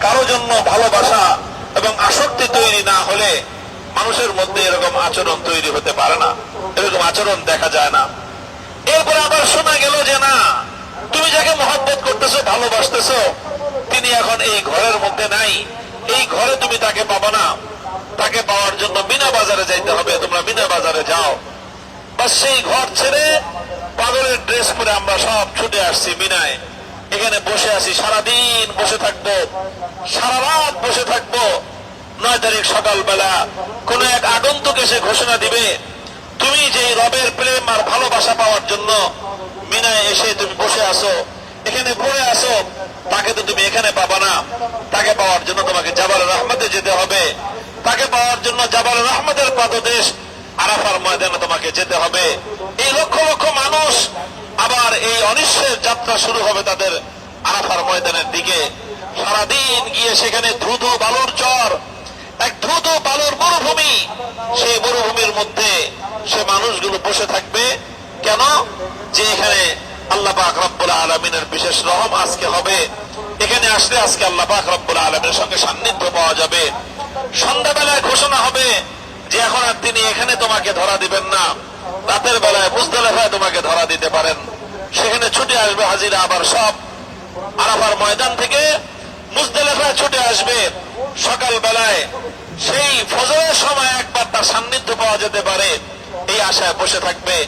কারও জন্য ভালোবাসা এবং আসক্তি তৈরি না হলে মানুষের মধ্যে এরকম আচরণ তৈরি হতে পারে না। এরকম আচরণ দেখা যায় না। এরপরে আবার শোনা গেল যে না, তুমি যাকে মহব্বত করতেছো, ভালোবাসতেছো, তিনি এখন এই ঘরের মধ্যে নাই। এই ঘরে তুমি তাকে পাবো না। তাকে পাওয়ার জন্য বিনা বাজারে যাইতে হবে। তোমরা বিনা বাজারে যাও। বাস সেই ঘর ছেড়ে পাগলের ড্রেস পরে আমরা সব ছুটে আসছি মিনায়। এখানে বসে আছি, সারাদিন বসে থাকব সারা রাত বসে থাকব। নয় তারিখ সকালবেলা, কোন এক আগন্তুক এসে ঘোষণা দিবে, তুমি যে রবের প্রেম আর ভালোবাসা পাওয়ার জন্য মিনায় এসে তুমি বসে আসো এখানে পড়ে আসো তাকে তো তুমি এখানে পাবা না। তাকে পাওয়ার জন্য তোমাকে জাবাল রহমতে যেতে হবে। তাকে পাওয়ার জন্য জাবাল রহমতের পাদদেশ আরাফার ময়দানে তোমাকে যেতে হবে। এই লক্ষ লক্ষ মানুষ আবার এই অনিশ্চয়ের যাত্রা শুরু হবে তাদের আরাফার ময়দানের দিকে। সারাদিন গিয়ে সেখানে দ্রুত বালুর চর, এক দ্রুত বালুর মরুভূমি। সেই মরুভূমির মধ্যে সে মানুষগুলো বসে থাকবে। কেন? যে এখানে আল্লাহ পাক রব্বুল আলমিনের বিশেষ রহম আজকে হবে। এখানে আসলে আজকে আল্লাহ পাক রব্বুল আলমিনের সঙ্গে সান্নিধ্য পাওয়া যাবে। সন্ধ্যাবেলায় ঘোষণা হবে যে এখন আর তিনি এখানে তোমাকে ধরা দিবেন না। রাতের বেলায় মুজদালেফায় তোমাকে ধরা দিতে পারেন। সেখানে ছুটে আসবে হাজিরা আবার সব। আরাফার ময়দান থেকে মুজদালেফায় ছুটে আসবে। সকাল বেলায় সেই ফজরের সময় একবার তার সান্নিধ্য পাওয়া যেতে পারে। এই আশায় বসে থাকবে।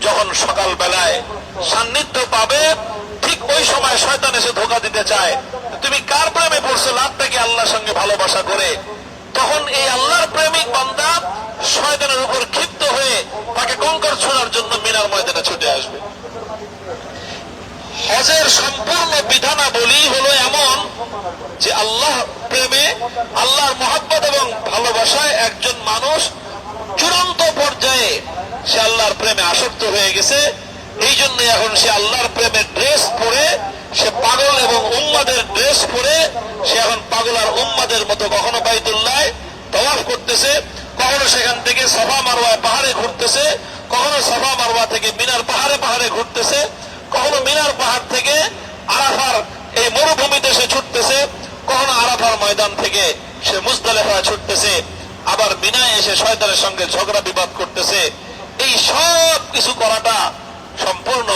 যখন সকাল বেলায় সান্নিধ্য পাবে, ঠিক ওই সময় শয়তান এসে ধোকা দিতে চায়। তুমি কার প্রেমে পড়ছো? লাভ থেকে আল্লাহর সঙ্গে ভালোবাসা করে? তখন এই আল্লাহর প্রেমিক বান্দা শয়তানের উপর ক্ষিপ্ত হয়ে তাকে কঙ্কর ছোড়ার জন্য মিনার ময়দানে ছুটে আসবে। হজের সম্পূর্ণ বিধানাবলী হলো এমন যে আল্লাহ প্রেমে, আল্লাহর মহাব্বত এবং ভালোবাসায় একজন মানুষ চূড়ান্ত পর্যায়ে সে আল্লাহর প্রেমে আসক্ত হয়ে গেছে। এই জন্য এখন সে আল্লাহর প্রেমের ড্রেস পরে সে পাগল এবং উম্মাদের ড্রেস পরে সে এখন পাগল আর উম্মাদের মতো কখনো বাইতুল্লাহ তওয়াফ করতেছে, কখনো সেখান থেকে সফা মারওয়ায় পাহাড়ে ঘুরতেছে, কখনো সফা মারওয়া থেকে মিনার পাহাড়ে পাহাড়ে ঘুরতেছে, কখনো মিনার পাহাড় থেকে আরাফার এই মরুভূমিতে সে ছুটতেছে, কখনো আরাফার ময়দান থেকে সে মুজদালেফা ছুটতেছে, আবার বিনায় এসে শয়তানের সঙ্গে ঝগড়া বিবাদ করতেছে। এই সব কিছু করাটা সম্পূর্ণ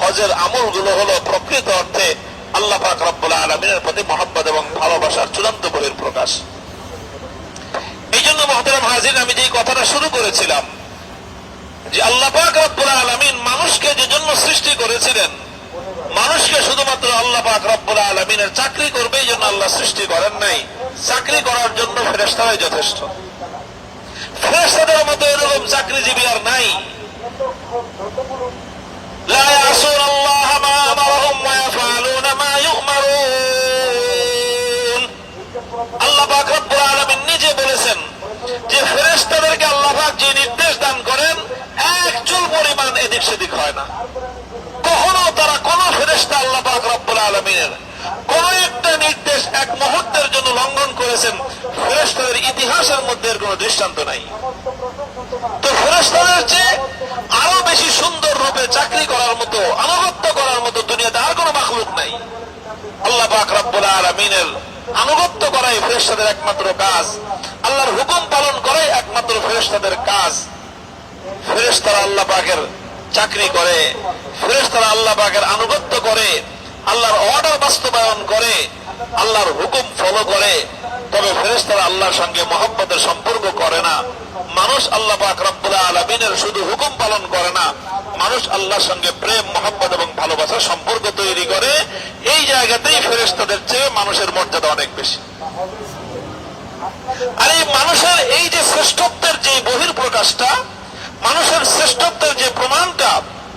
হজের আমলগুলো হলো প্রকৃত অর্থে আল্লাহ পাক রব্বুল আলমিনের প্রতি মহব্বত এবং ভালোবাসার চূড়ান্ত বহির প্রকাশ। এই জন্য মহতারাম হাজির, আমি যে কথাটা শুরু করেছিলাম, যে আল্লাহ পাক রব্বুল আলমিন মানুষকে যে জন্য সৃষ্টি করেছিলেন, মানুষকে শুধুমাত্র আল্লাহ পাক রব্বুল আলমিনের চাকরি করবে এই জন্য আল্লাহ সৃষ্টি করেন নাই। চাকরি করার জন্য ফেরেস্তারাই যথেষ্ট। ফেরেস্তাদের মতো এরকম চাকরিজীবী আর নাই। لا يعصون الله ما أمرهم ويفعلون ما يؤمرون আল্লাহ পাক রব্বুল আলামিন নিজে বলেছেন যে ফেরেশতাদেরকে আল্লাহ পাক যে নির্দেশ দান করেন এক চুল পরিমাণ এদিক সেদিক হয় না কখনো তারা কোন ফেরেশতা আল্লাহ পাক রব্বুল আলামিনের কোন একটা নির্দেশ এক মুহূর্তের জন্য লঙ্ঘন করেছেন ফেরেশতাদের ইতিহাসের মধ্যে কোনো দৃষ্টান্ত নাই। তো ফেরেশতাদের চেয়ে আরও বেশি সুন্দর রূপে চাকরি করার মতো, আনুগত্য করার মতো দুনিয়াতে আর কোনো মাখলুক নাই। আল্লাহ পাক রব্বুল আলামিনের আনুগত্য করাই ফেরেশতাদের একমাত্র কাজ। আল্লাহর হুকুম পালন করাই একমাত্র ফেরেশতাদের কাজ। ফেরেশতারা আল্লাহ পাকের চাকরি করে, ফেরেশতারা আল্লাহ পাকের আনুগত্য করে, আল্লাহর অর্ডার বাস্তবায়ন করে, আল্লাহর হুকুম ফলো করে। তবে ফেরেশতারা আল্লাহর সঙ্গে মহব্বতের সম্পর্ক করে না। মানুষ আল্লাহ পাক রব্বুল আলমিনের শুধু হুকুম পালন করে না। মানুষ আল্লাহর সঙ্গে প্রেম, মহব্বত এবং ভালোবাসার সম্পর্ক তৈরি করে। এই জায়গাতেই ফেরেশতাদের চেয়ে মানুষের মর্যাদা অনেক বেশি। আর এই মানুষের এই যে শ্রেষ্ঠত্বের যে বহির প্রকাশটা মানুষের শ্রেষ্ঠত্বের যে প্রমাণটা,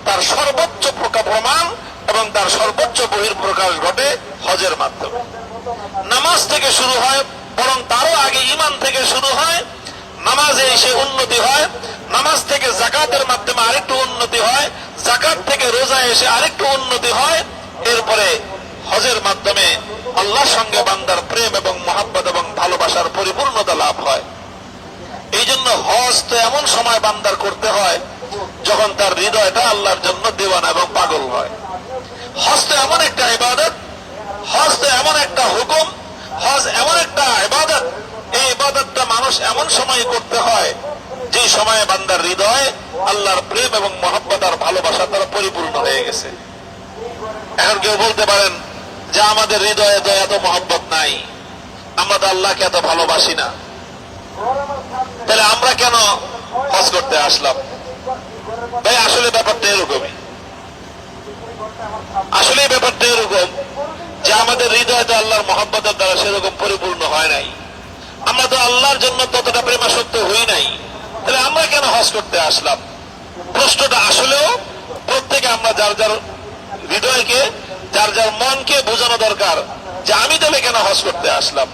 তার সর্বোচ্চ প্রমাণ এবং তার সর্বোচ্চ বহির প্রকাশ ঘটে হজের মাধ্যমে। নামাজ থেকে শুরু হয় বরং তারও আগে ইমান থেকে শুরু হয়, নামাজে এসে উন্নতি হয়, নামাজ থেকে জাকাতের মাধ্যমে আরেকটু উন্নতি হয় জাকাত থেকে রোজা এসে আরেকটু উন্নতি হয়, এরপরে হজের মাধ্যমে আল্লাহর সঙ্গে বান্দার প্রেম এবং মহাব্বত এবং ভালোবাসার পরিপূর্ণতা লাভ হয়। এই জন্য হজ তো এমন সময় বান্দার করতে হয়, যখন তার হৃদয়টা আল্লাহর জন্য দেওয়ানা এবং পাগল হয়। হজ তো এমন একটা ইবাদত, হজ তো এমন একটা হুকুম সময় করতে হয়, যে সময়ে বান্দার হৃদয় আল্লাহর প্রেম এবং মহাব্বত আর ভালোবাসা দ্বারা পরিপূর্ণ হয়ে গেছে। এখন কেউ বলতে পারেন, যে আমাদের হৃদয়ে তো এত মহব্বত নাই, আমরা তো আল্লাহকে এত ভালোবাসি না। তাহলে আমরা কেন হজ করতে আসলাম? ভাই, আসলে ব্যাপারটা এরকমই। আসলে ব্যাপারটা এরকম যে আমাদের হৃদয় তো আল্লাহর মহব্বতের দ্বারা সেরকম পরিপূর্ণ হয় নাই। আমরা তো আল্লাহর জন্য ততটা প্রেমাসক্ত হই নাই। তাহলে আমরা কেন হজ করতে আসলাম? প্রশ্নটা আসলেও প্রত্যেকে আমরা যার যার হৃদয়কে, যার যার মনকে বোঝানো দরকার যে আমি তাহলে কেন হজ করতে আসলাম?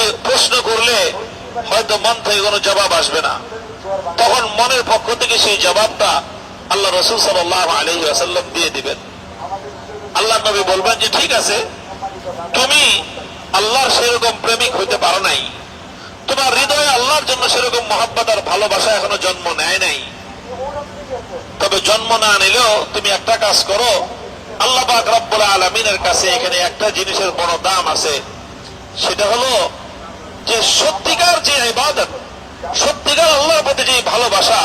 এই প্রশ্ন করলে হয়তো মন থেকে কোনো জবাব আসবে না। তখন মনের পক্ষ থেকে সেই জবাবটা আল্লাহ রসুল সাল্লাহ আলহি আসাল্লাম দিয়ে দিবেন। আল্লাহ নবী বলবেন যে, ঠিক আছে, তুমি আল্লাহর সেরকম প্রেমিক হইতে পারো নাই। তোমার হৃদয়ে আল্লাহর জন্য সেরকম মহাব্বত আর ভালোবাসা এখনও জন্ম নেয় নাই। তবে জন্ম না নিলেও তুমি একটা কাজ করো, আল্লাহ পাক আলমিনের কাছে এখানে একটা জিনিসের বড় দাম আছে। সেটা হলো যে সত্যিকার যে ইবাদত, সত্যিকার আল্লাহর প্রতি যে ভালোবাসা,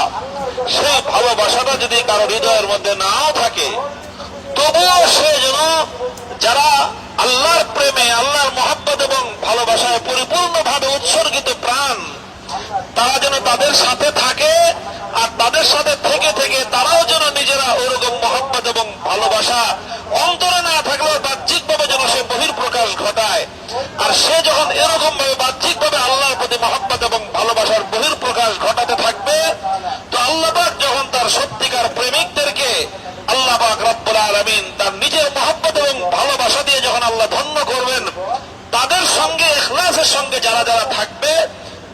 সেই ভালোবাসাটা যদি কারও হৃদয়ের মধ্যে নাও থাকে, তবুও সে যেন যারা আল্লাহর প্রেমে, আল্লাহর মহাব্বত এবং ভালোবাসায় পরিপূর্ণভাবে উৎসর্গিত প্রাণ, তারা যেন তাদের সাথে থাকে আর তাদের সাথে থেকে থেকে তারাও যেন নিজেরা ওরকম মহব্বত এবং ভালোবাসা অন্তরে না থাকলেও বাহ্যিক ভাবে যেন সে বহির প্রকাশ ঘটায়। আর সে যখন এরকম ভাবে বাহ্যিক ভাবে আল্লাহর প্রতি মহব্বত এবং ভালোবাসার বহির প্রকাশ ঘটাতে আল্লাহ ধন্য করবেন। তাদের সঙ্গে, ইখলাসের সঙ্গে যারা যারা থাকবে,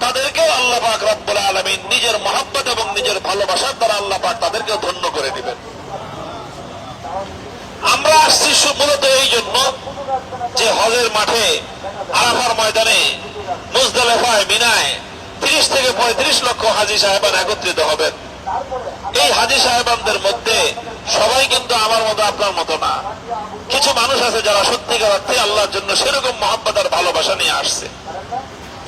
তাদেরকেও আল্লাহ পাক রব্বুল আলমিন নিজের মহব্বত এবং নিজের ভালোবাসার দ্বারা আল্লাহ পাক তাদেরকেও ধন্য করে দিবেন। আমরা আসছি মূলত এই জন্য যে হজের মাঠে, আরাফার ময়দানে, মুজদালেফায়, মিনায় তিরিশ থেকে পঁয়ত্রিশ লক্ষ হাজি সাহেবান একত্রিত হবেন। এই হাজি সাহেবানদের মধ্যে সবাই কিন্তু আমার মতো, আপনার মতো না। কিছু মানুষ আছে যারা সত্যিকার অর্থে আল্লাহর জন্য সেরকম মহাব্বত আর ভালোবাসা নিয়ে আসছে।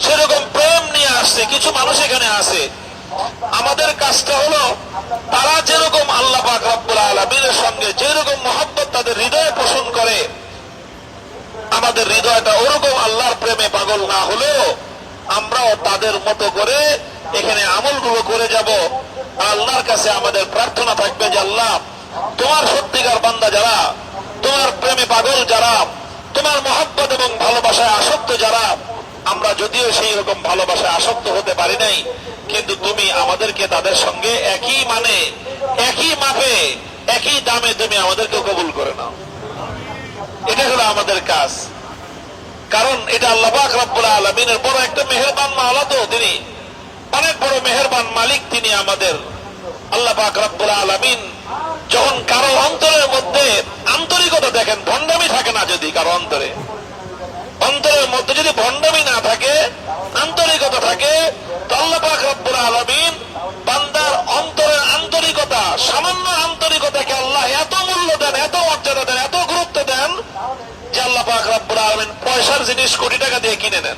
সেরকম প্রেম নিয়ে আসছে। কিছু মানুষ এখানে আছে। আমাদের কাজটা হলো, তারা যেরকম আল্লাহ রব্বুল আলমীর সঙ্গে যেরকম মহাব্বত তাদের হৃদয়ে পোষণ করে, আমাদের হৃদয়টা ওরকম আল্লাহর প্রেমে পাগল না হলেও আমরাও তাদের মতো করে এখানে আমলগুলো করে যাব। আল্লাহর কাছে আমাদের প্রার্থনা থাকবে যে আল্লাহ, তোমার সত্যিকার বান্দা যারা, তোমার প্রেমে পাগল যারা, তোমার মহাব্বত এবং ভালোবাসায় আসক্ত যারা, আমরা যদিও সেই রকম ভালোবাসায় আসক্ত হতে পারি নাই, কিন্তু তুমি আমাদেরকে তাদের সঙ্গে একই মানে একই মাপে, একই দামে তুমি আমাদেরকে কবুল করে নাও। এটা হলো আমাদের কাজ। কারণ এটা আল্লাহ পাক রব্বুল আলমিনের বড় একটা মেহেরবান মাওলা তো তিনি। অনেক বড় মেহেরবান মালিক তিনি আমাদের। আল্লাহ পাক রব্বুল আলমিন যখন কারও অন্তরের মধ্যে আন্তরিকতা দেখেন, ভণ্ডামি থাকে না যদি কারও অন্তরে। অন্তরের মধ্যে যদি ভণ্ডামি না থাকে, আন্তরিকতা থাকে, তো আল্লাহ পাক রব্বুল আলমিন বান্দার অন্তরের আন্তরিকতা, সামান্য আন্তরিকতাকে আল্লাহ এত মূল্য দেন, এত মর্যাদা দেন, এত গুরুত্ব দেন যে আল্লাহ পাক রব্বুল আলমিন পয়সার জিনিস কোটি টাকা দিয়ে কিনে নেন।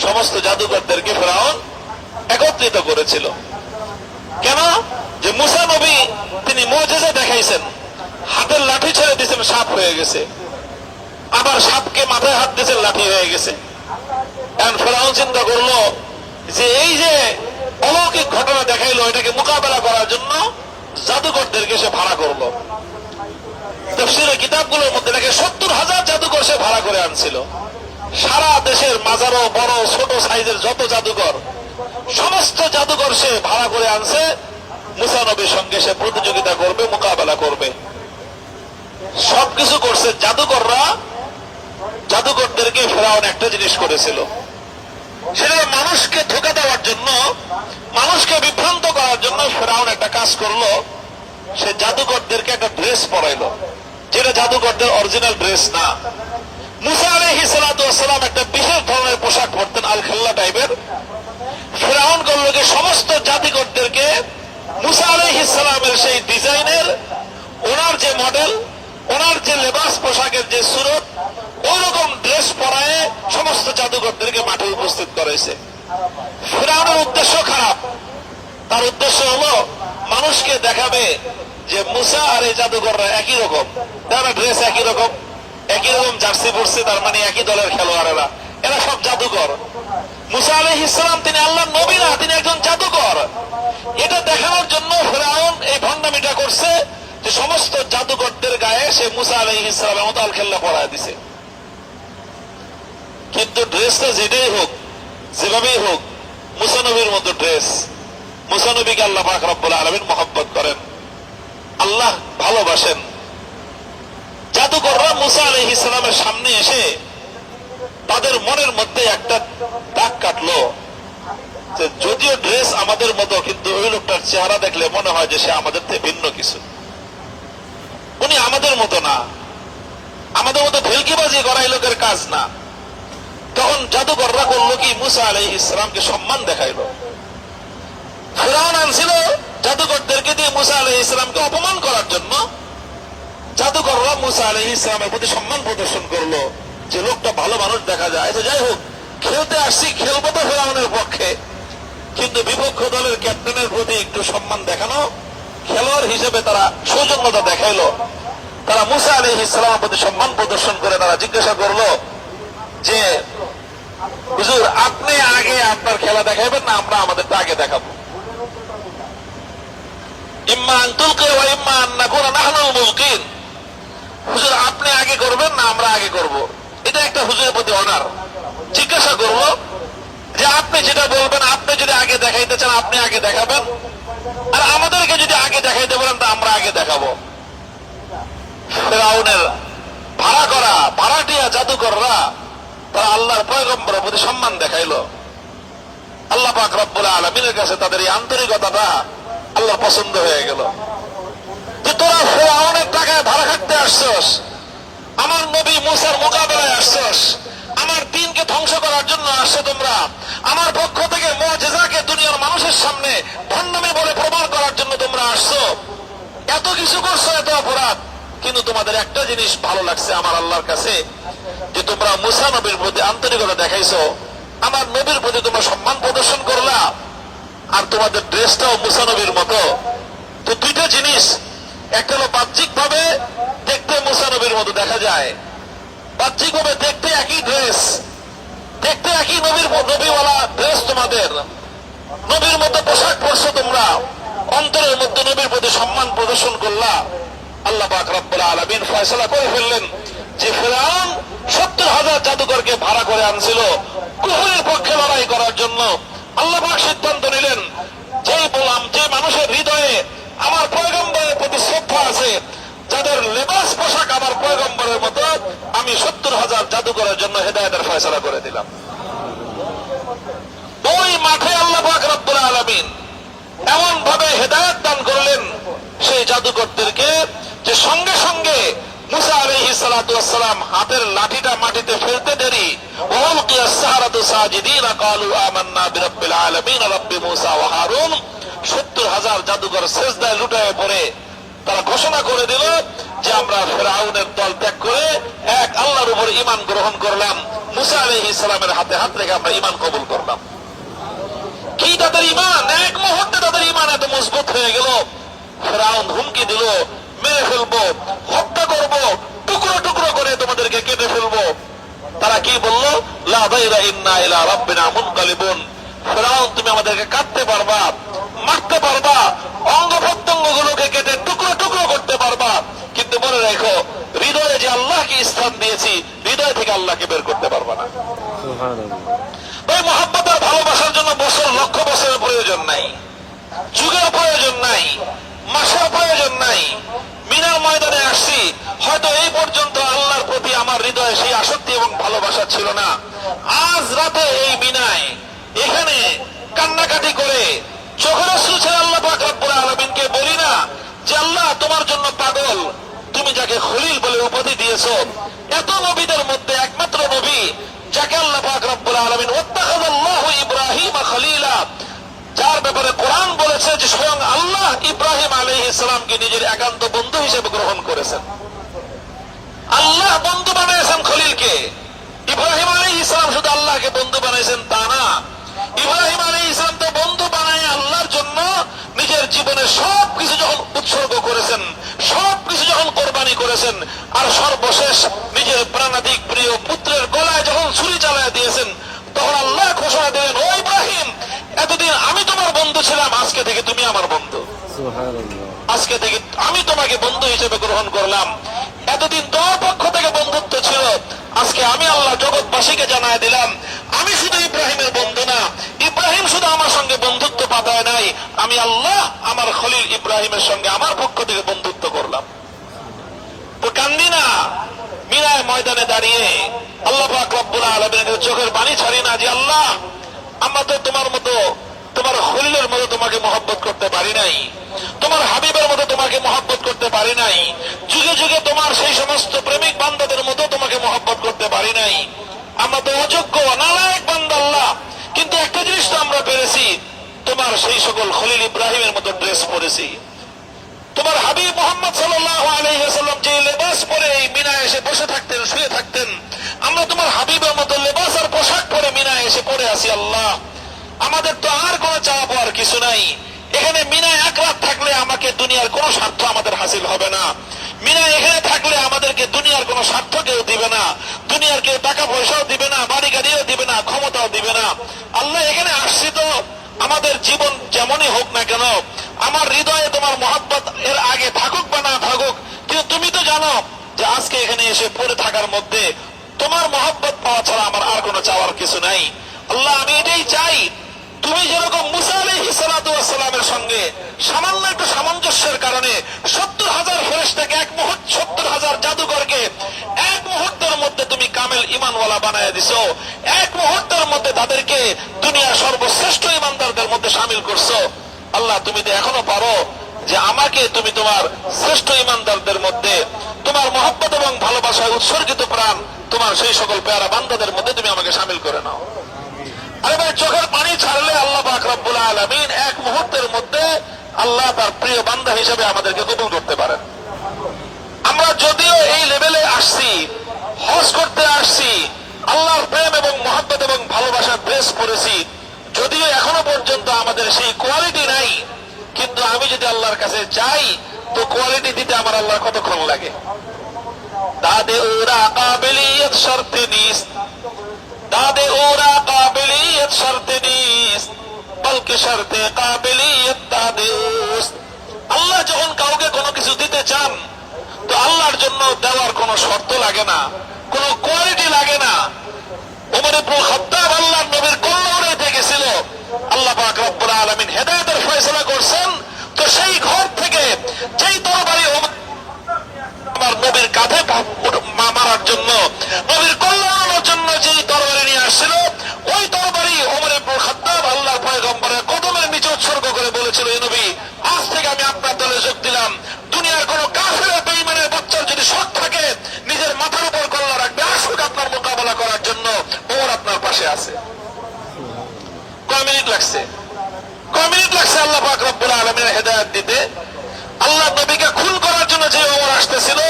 সমস্ত জাদুকরদেরকে ফেরাউন একত্রিত করেছিল। কেন? যে মুসা নবী, তিনি মজেজে দেখাইছেন। হাতের লাঠি ছেড়ে দিয়েছেন, সাপ হয়ে গেছে। আবার সাপকে মাথায় হাত দিয়েছেন, লাঠি হয়ে গেছে। এখন ফেরাউন চিন্তা করল যে এই যে অলৌকিক ঘটনা দেখাইলো, এটাকে মোকাবেলা করার জন্য জাদুকরদেরকে সে ভাড়া করল। তফসিলের কিতাবগুলোর মধ্যে দেখে সত্তর হাজার জাদুকর সে ভাড়া করে আনছিল। সারা দেশের মাজারো বড়, ছোট সাইজের যত জাদুকর সমস্ত জাদুকর সে ভাড়া করে আনছে। মুসানবীর সঙ্গে সে প্রতিযোগিতা করবে, মোকাবেলা করবে। সবকিছু করছে জাদুকররা জাদুকরদেরকে ফেরাউন একটা জিনিস করেছিল। সেটা মানুষকে ধোকা দেওয়ার জন্য, মানুষকে বিভ্রান্ত করার জন্য ফেরাউন একটা কাজ করল। সে জাদুঘরদেরকে একটা ড্রেস পরাইলো। যেটা জাদুঘরদের অরিজিনাল ড্রেস না। মুসা একটা বিশেষ ধরনের পোশাক পরতেন আল খাল্লা টাইপের। ফেরাউন করল সমস্ত জাতিকরদেরকে মুসা আলহি সেই ডিজাইনের, ওনার যে মডেল, ওনার যে লেবাস পোশাকের যে সুরত ওই রকম ড্রেস পরায় সমস্ত জাদুকরদেরকে মাঠে উপস্থিত করেছে। ফেরাউনের উদ্দেশ্য খারাপ। তার উদ্দেশ্য হলো, মানুষকে দেখাবে যে মুসা আর এই জাদুকররা একই রকম, তারা ড্রেস একই রকম। একই রকম জার্সি পরছে, তার মানে একই দলের খেলোয়াড়েরা। এরা সব জাদুকর। মুসা আলহ ইসলাম তিনি আল্লাহ নবী না, তিনি একজন জাদুকর। এটা দেখানোর জন্য ফেরাউন এই ভণ্ডামিটা করছে যে সমস্ত জাদুকরদের গায়ে সে মুসা আলহ ইসলামের মতো আল খেল্লা পড়ায় দিছে। কিন্তু ড্রেসটা যেটাই হোক, যেভাবেই হোক মুসানবীর মতো ড্রেস। মুসানবীকে আল্লাহ পাক রব্বুল আলমিন মহব্বত করেন। আল্লাহ ভালোবাসেন। জাদুকররা মুসা আলহ ইসলামের সামনে এসে তাদের মনের মধ্যে একটা দাগ কাটলো যে যদিও ড্রেস আমাদের মতো, কিন্তু ওই লোকটার চেহারা দেখলে মনে হয় যে সে আমাদের থেকে ভিন্ন কিছু। উনি আমাদের মতো না। আমাদের মতো ভেলকিবাজি করা এই লোকের কাজ না। তখন জাদুকররা করল কি? মুসা আলাই ইসলামকে সম্মান দেখাইলো। ফেরাউন আনছিল জাদুকরদেরকে দিয়ে মুসা আলাই ইসলামকে অপমান করার জন্য। জাদুকররা মুসা আলাই ইসলামের প্রতি সম্মান প্রদর্শন করল যে লোকটা ভালো মানুষ দেখা যায়। তো যাই হোক, খেলতে আসছি, খেলব তো ফেরাউনের পক্ষে। কিন্তু বিপক্ষ দলের ক্যাপ্টেনের প্রতি একটু সম্মান দেখানো, খেলোয়াড় হিসেবে তারা সৌজন্যতা দেখাইলো। তারা মুসা আলী ইসলামের প্রতি সম্মান প্রদর্শন করে তারা জিজ্ঞাসা করল যে, হুজুর, আপনি আগে আপনার খেলা দেখাবেন না, আমরা আমাদেরটা আগে দেখাবো? ইম্মা আন্তুলকে ইম্মা আন্নাকুনা নাহনুল মুলকিন। হুজুর আপনি আগে করবেন না আমরা আগে করব। এটা একটা হুজুরের প্রতি অনার জিজ্ঞাসা করব যে আপনি যেটা বলবেন, আপনি যদি আগে দেখাইতে চান, আপনি আগে দেখাবেন। আর আমাদেরকে যদি আগে দেখাইতে বলেন, তা আমরা আগে দেখাবো। ফেরাউনের ভাড়া করা, ভাড়াটিয়া জাদুকররা তারা আল্লাহর পয়গম্বরের প্রতি সম্মান দেখাইলো। আল্লাহ পাক রব্বুল আলমিনের কাছে তাদের এই আন্তরিকতাটা আল্লাহ পছন্দ হয়ে গেল যে তোরা ফেরাউনের টাকায় ভাড়া খাটতে আসছস। আমার নবী মুসার মোকাবেলায় আসছস। আমার দিনকে ধ্বংস করার জন্য আসছো তোমরা। আমার পক্ষ থেকে মজেজাকে দুনিয়ার মানুষের সামনে ভণ্ডামি বলে প্রমাণ করার জন্য তোমরা আসছো। এত কিছু করছ, এত অপরাধ। কিন্তু তোমাদের একটা জিনিস ভালো লাগছে আমার আল্লাহর কাছে, যে তোমরা মুসা নবীর প্রতি আন্তরিকতা দেখাইছো। আমার নবীর প্রতি তোমরা সম্মান প্রদর্শন করলা। আর তোমাদের ড্রেসটাও মুসা নবীর মতো। তো দুইটা জিনিস একটা বাহ্যিক ভাবে দেখতে মুসা নবীর মতো দেখা যায়। বাহ্যিক ভাবে দেখতে একই ড্রেস দেখতে একই নবীর নবীওয়ালা ড্রেস তোমাদের। নবীর মতো পোশাক পরছো তোমরা। অন্তরের মধ্যে নবীর প্রতি সম্মান প্রদর্শন করলা। আল্লাহ পাক আলামিন ফয়সালা করে ফেললেন। যে ফেরাউন সত্তর হাজার জাদুকরকে ভাড়া করে আনছিল কুহুরের পক্ষে লড়াই করার জন্য। আল্লাহ সিদ্ধান্ত নিলেন যে বললাম যে মানুষের হৃদয়ে আমার পয়গম্বরের প্রতি শ্রদ্ধা আছে। যাদের লেবাস পোশাক আমার পয়গম্বরের মতো, আমি সত্তর হাজার জাদুকরের জন্য হেদায়তের ফয়সলা করে দিলাম। ওই মাঠে আল্লাহ রব্বুল আলামিন এমন ভাবে হেদায়ত দান করলেন সেই জাদুকরদেরকে যে সঙ্গে সঙ্গে মুসা আলাইহি সালাতু ওয়াসসালাম হাতের লাঠিটা মাটিতে ফেলতে দেরি। ওয়ালকিয়া সাহারাতু সাজিদিনা ক্বালু আমান্না বিরাব্বিল আলামিন, রাব্বি মুসা ওয়া হারুন। 70 হাজার জাদুকর সেজদায় লুটায়ে পড়ে তারা ঘোষণা করে দিল যে আমরা ফেরাউনের দল ত্যাগ করে এক আল্লাহর উপর ঈমান গ্রহণ করলাম। মুসা আলাইহিস সালামের হাতে হাত রেখে আমরা ঈমান কবুল করলাম। কি তাদের ইমান এক মুহূর্তে তাদের ইমান এত মজবুত হয়ে গেল। ফেরাউন হুমকি দিল, মেরে ফেলব, হত্যা করব, টুকরো টুকরো করে তোমাদেরকে কেটে ফেলব। তারা কি বলল? লা দাইরা ইন্না ইলা রাব্বিনা মুনকালিবুন। ফেরাউন, তুমি আমাদেরকে কাটতে পারবা। মারতে পারবা অঙ্গ প্রত্যঙ্গ গুলোকে কেটে টুকরো টুকরো করতে পারবা। কিন্তু মনে রেখো হৃদয়ে যে আল্লাহকে স্থান দিয়েছি হৃদয় থেকে আল্লাহকে বের করতে পারবা না। ওই মহাব্বত আর ভালোবাসার জন্য বছর লক্ষ বছরের প্রয়োজন নাই। যুগের প্রয়োজন নাই মাসের প্রয়োজন নাই। মিনার ময়দানে আসছি হয়তো এই পর্যন্ত আল্লাহর প্রতি আমার হৃদয়ে সেই আসক্তি এবং ভালোবাসা ছিল না। আজ রাতে এই মিনায় এখানে কান্নাকাটি করে চোখের অশ্রু ছেড়ে আল্লাহ পাক আলমিনকে বলি না যে আল্লাহ, তোমার জন্য পাগল। তুমি যাকে খলিল বলে উপাধি দিয়েছ। এত নবীদের মধ্যে একমাত্র নবী যাকে আল্লাহ পাক রব্বুল আলমিন ইব্রাহিম খলিলা। যার ব্যাপারে কোরআন বলেছে যে স্বয়ং আল্লাহ ইব্রাহিম আলাইহিস সালামকে নিজের একান্ত বন্ধু হিসেবে গ্রহণ করেছেন। আল্লাহ বন্ধু বানিয়েছেন খলিলকে। ইব্রাহিম আলী ইসলাম শুধু আল্লাহকে বন্ধু বানাইছেন তা না ইব্রাহিম আলী ইসলাম তো বন্ধু বানায় আল্লাহর জন্য জীবনে সব কিছু যখন উৎসর্গ করেছেন সব কিছু যখন কোরবানি করেছেন, আর সর্বশেষ নিজের প্রাণাধিক প্রিয় পুত্রের গলায় যখন ছুরি চালায় দিয়েছেন, তখন আল্লাহ ঘোষণা দিলেন, ও ইব্রাহিম, এতদিন আমি তোমার বন্ধু ছিলাম, আজকে থেকে তুমি আমার বন্ধু। আজকে থেকে আমি তোমাকে বন্ধু হিসেবে গ্রহণ করলাম। এতদিন তোমার পক্ষ থেকে বন্ধুত্ব ছিল। আজকে আমি আল্লাহ জগৎবাসীকে জানায় দিলাম, আমি শুধু ইব্রাহিমের বন্ধু না, ইব্রাহিম শুধু আমার সঙ্গে বন্ধুত্ব পাতায় নাই, আমি আল্লাহ আমার খলিল ইব্রাহিমের সঙ্গে আমার পক্ষ থেকে বন্ধুত্ব করলাম। তো কান্দি না, মিনায় ময়দানে দাঁড়িয়ে আল্লাহ পাক রব্বুল আলমের চোখের পানি ছাড়ি না, যে আল্লাহ, আমরা তো তোমার মতো, তোমার খলিলের মতো তোমাকে মহব্বত করতে পারি নাই। তোমার হাবিবের মতো তোমাকে মহব্বত করতে পারি নাই। যুগে যুগে তোমার সেই সমস্ত প্রেমিক বান্দাদের মতো তোমাকে মহব্বত করতে পারি নাই। আমরা তো অযোগ্য নালায়ক বান্দা আল্লাহ। কিন্তু একটা জিনিস তো আমরা পেরেছি, তোমার সেই সকল খলিল ইব্রাহিমের মতো ড্রেস পরেছি। তোমার হাবিব মোহাম্মদ ওয়াসাল্লাম যে লেবাস পরে এই মিনায় এসে বসে থাকতেন, শুয়ে থাকতেন, আমরা তোমার হাবিবের মতো লেবাস আর পোশাক পরে মিনায় এসে পড়ে আছি আল্লাহ। আমাদের তো আর কোনো চাওয়া পাওয়ার কিছু নাই। এখানে মিনায় এক রাত থাকলে আমাকে দুনিয়ার কোনো স্বার্থ আমাদের হাসিল হবে না। মিনায় এখানে থাকলে আমাদেরকে দুনিয়ার কোনো স্বার্থ কেউ দিবে না। দুনিয়ার কেউ টাকা পয়সাও দিবে না বাড়ি গাড়িও দিবে না, ক্ষমতাও দিবে না। আল্লাহ এখানে আসছি তো আমাদের জীবন যেমনই হোক না কেন, আমার হৃদয়ে তোমার মহাব্বত এর আগে থাকুক বা না থাকুক, কিন্তু তুমি তো জানো যে আজকে এখানে এসে পড়ে থাকার মধ্যে তোমার মহাব্বত পাওয়া ছাড়া আমার আর কোনো চাওয়ার কিছু নাই। আল্লাহ, আমি এটাই চাই তুমি যেরকম মুসা আলাইহি সালামের সঙ্গে সামান্য একটু সামঞ্জস্যের কারণে সত্তর হাজার ফেরেশতাকে, এক মুহূর্ত সত্তর হাজার জাদুকরকে এক মুহূর্তের মধ্যে তুমি কামেল ইমানওয়ালা বানায় দিছো। এক মুহূর্তের মধ্যে তাদেরকে দুনিয়ার সর্বশ্রেষ্ঠ ইমানদারদের মধ্যে সামিল করছ। আল্লাহ, তুমি তো এখনও পারো যে আমাকে তুমি তোমার শ্রেষ্ঠ ইমানদারদের মধ্যে, তোমার মহব্বত এবং ভালোবাসায় উৎসর্গিত প্রাণ, তোমার সেই সকল পেয়ারা বান্দাদের মধ্যে তুমি আমাকে সামিল করে নাও। আরে ভাই চোখের পানি ছাড়লে আল্লাহ পাক আলমিন এক মুহূর্তের মধ্যে আল্লাহ তার প্রিয় বান্দা হিসেবে আমাদেরকে কবুল করতে পারেন। আমরা যদিও এই লেভেলে আসছি, হজ করতে আসছি, আল্লাহর প্রেম এবং মহাব্বত এবং ভালোবাসার ড্রেস পরেছি, যদিও এখনও পর্যন্ত আমাদের সেই কোয়ালিটি নাই, কিন্তু আমি যদি আল্লাহর কাছে যাই তো কোয়ালিটি দিতে আমার আল্লাহ কতক্ষণ লাগে? দাদে ওরা কাবিলিয়ত শর্তে নিস ওরা কাবিলিয়ত শর্তে নিস বলকে শর্তে কাবিলিয়ত দাদে উস। আল্লাহ যখন কাউকে কোনো কিছু দিতে চান, তো আল্লাহর জন্য দেওয়ার কোনো শর্ত লাগে না, কোনো কোয়ালিটি লাগে না ওমর ইবনুল খাত্তাব আল্লাহর নবীর কল্যাণে গেছিল আল্লাহ পাক রব্বুল আলামিন হেদায়েতের ফয়সালা করছেন, তো সেই ঘর থেকে যেই তরবারি আমার নবীর কাঁধে মারার জন্য নবীর কল্যাণের জন্য যে তরবারি নিয়ে আসছিল ওই তরবারি ওমর ইবনুল খাত্তাব আল্লাহর পয়গম্বরের কদমের নিচে উৎসর্গ করে বলেছিল এই নবী, আজ থেকে আমি আপনার দলে যোগ দিলাম। দুনিয়ার কোন কাফের বেঈমানের বাচ্চার যদি শখ থাকে, নিজের মাথার উপর কল্লা রাখবে, আসুক আপনার মোকাবেলা করার জন্য। ওমর আপনার পাশে আছে। কয় মিনিট লাগছে? কয় মিনিট লাগছে? আল্লাহ পাক রব্বুল হেদায়ত দিতে। আল্লাহ নবীকে খুন করার জন্য যে ওমর আসতেছিল,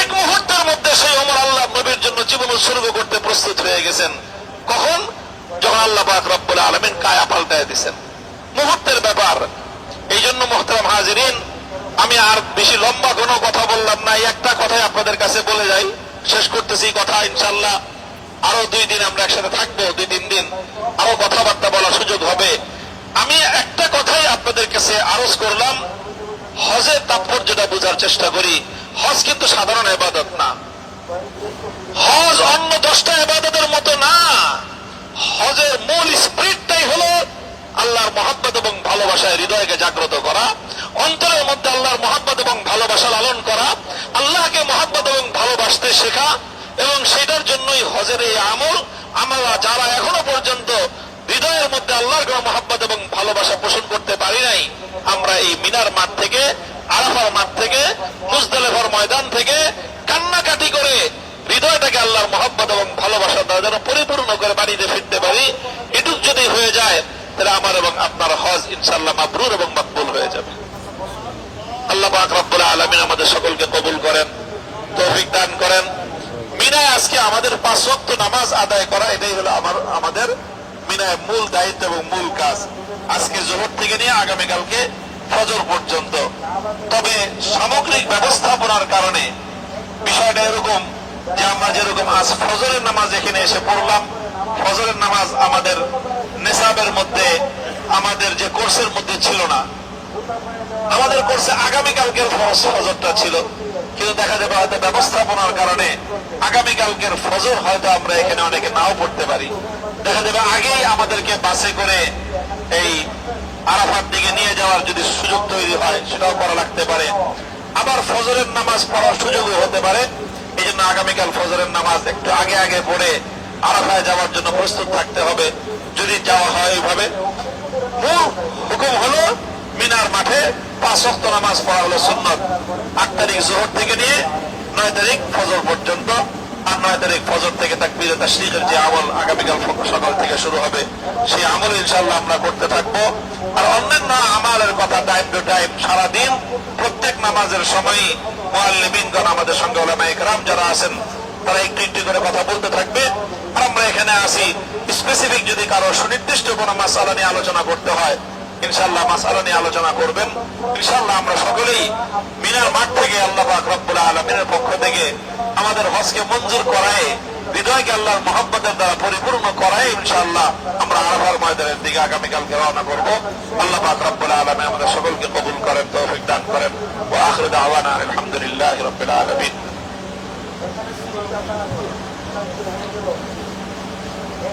এক মুহূর্তের মধ্যে সেই ওমর আল্লাহ নবীর জন্য জীবন উৎসর্গ করতে প্রস্তুত হয়ে গেছেন। কখন? যখন আল্লাহ পাক রব্বুল আলমিন কায়া পাল্টায় দিছেন। মুহূর্তের ব্যাপার। এই জন্য মোহতারাম হাজিরিন, আমি আর বেশি লম্বা কোনো কথা বললাম না, একটা কথাই আপনাদের কাছে বলে যাই। শেষ করতেছি কথা ইনশাল্লাহ আরও দুই দিন আমরা একসাথে থাকব, দুই তিন দিন আরও কথাবার্তা বলার সুযোগ হবে। আমি একটা কথাই আপনাদের কাছে আরজ করলাম, হজের তাৎপর্যটা বোঝার চেষ্টা করি। হজ কিন্তু সাধারণ এবাদত না। হজ অন্য দশটা এবাদতের মতো না। হজের মূল স্প্রিটটাই হলো আল্লাহর মহাব্বত এবং ভালোবাসায় হৃদয়কে জাগ্রত করা, অন্তরের মধ্যে আল্লাহর মহাব্বত এবং ভালোবাসা লালন করা, আল্লাহকে মহাব্বত এবং ভালোবাসতে শেখা এবং সেটার জন্যই হজের এই আমল আমরা যারা এখনও পর্যন্ত হৃদয়ের মধ্যে আল্লাহর মহাব্বত এবং ভালোবাসা পোষণ করতে পারি নাই, আমরা এই মিনার মাঠ থেকে, আরাফার মাঠ থেকে, মুজদালেফার ময়দান থেকে কান্নাকাটি করে হৃদয়টাকে আল্লাহর মহব্বত এবং ভালোবাসা দ্বারা যেন পরিপূর্ণ করে বাড়িতে ফিরতে পারি। এটুক যদি হয়ে যায় তাহলে আমার এবং আপনার হজ ইনশাল্লাহ মাবরুর এবং মাকবুল হয়ে যাবে। আল্লাহ পাক রব্বুল আলামিন আমাদের সকলকে কবুল করেন, তৌফিক দান করেন। মিনায় আজকে আমাদের পাঁচ ওয়াক্ত নামাজ আদায় করা, এটাই হলো আমার, আমাদের মিনায় মূল দায়িত্ব এবং মূল কাজ। আজকে জোহর থেকে নিয়ে আগামীকালকে ফজর পর্যন্ত। তবে সামগ্রিক ব্যবস্থাপনার কারণে বিষয়টা এরকম যে আমরা যেরকম আজ ফজরের নামাজ এখানে এসে পড়লাম, ফজরের নামাজ আমাদের নেশাবের মধ্যে, আমাদের যে কোর্সের মধ্যে ছিল না। আমাদের কোর্সে আগামীকালকের ফজরটা ছিল, কিন্তু দেখা যাবে হয়তো ব্যবস্থাপনার কারণে আগামীকালকের ফজর হয়তো আমরা এখানে অনেকে নাও পড়তে পারি। দেখা যাবে আগেই আমাদেরকে বাসে করে এই আরাফার দিকে নিয়ে যাওয়ার যদি সুযোগ তৈরি হয়, সেটাও করা লাগতে পারে। আবার ফজরের নামাজ পড়ার সুযোগও হতে পারে। এই জন্য আগামীকাল ফজরের নামাজ একটু আগে আগে পড়ে আরাফায় যাওয়ার জন্য প্রস্তুত থাকতে হবে। যদি যাওয়া হয় এইভাবে। হুকুম হলো মিনার মাঠে পাঁচ ওয়াক্ত নামাজ পড়া হলো সুন্নত। আট তারিখ জোহর থেকে নিয়ে নয় তারিখ ফজর পর্যন্ত। আর নয় তারিখ ফজর থেকে তাকবীরে তাশরীকের যে আমল আগামীকাল সকাল থেকে শুরু হবে সেই আমল ইনশাআল্লাহ আমরা করতে থাকব। আর অন্যান্য আমালের কথা টাইম টু টাইম সারাদিন প্রত্যেক নামাজের সময়ই মুআল্লিমিনগণ আমাদের সঙ্গে ওলামা ইকরাম যারা আছেন, তারা একটু একটু করে কথা বলতে থাকবে। আমরা এখানে আসি স্পেসিফিক যদি কারও সুনির্দিষ্ট কোনো মাসালা নিয়ে আলোচনা করতে হয় ইনশাল্লাহ মাসালা নিয়ে আলোচনা করবেন। ইনশাল্লাহ আমরা সকলেই মিনার মাঠ থেকে আল্লাহ পাক রব্বুল আলমিনের পক্ষ থেকে আমাদের হজকে মঞ্জুর করায়, হৃদয়কে আল্লাহর মহব্বতের দ্বারা পরিপূর্ণ করায় ইনশাল্লাহ আমরা আরফার ময়দানের দিকে আগামীকালকে রওনা করব। আল্লাহ পাক রব্বুল আলমী আমাদের সকলকে কবুল করেন, তৌফিক দান করেন। ও আখরে দাওয়ানা আলহামদুলিল্লাহ রব্বিল আলমিন।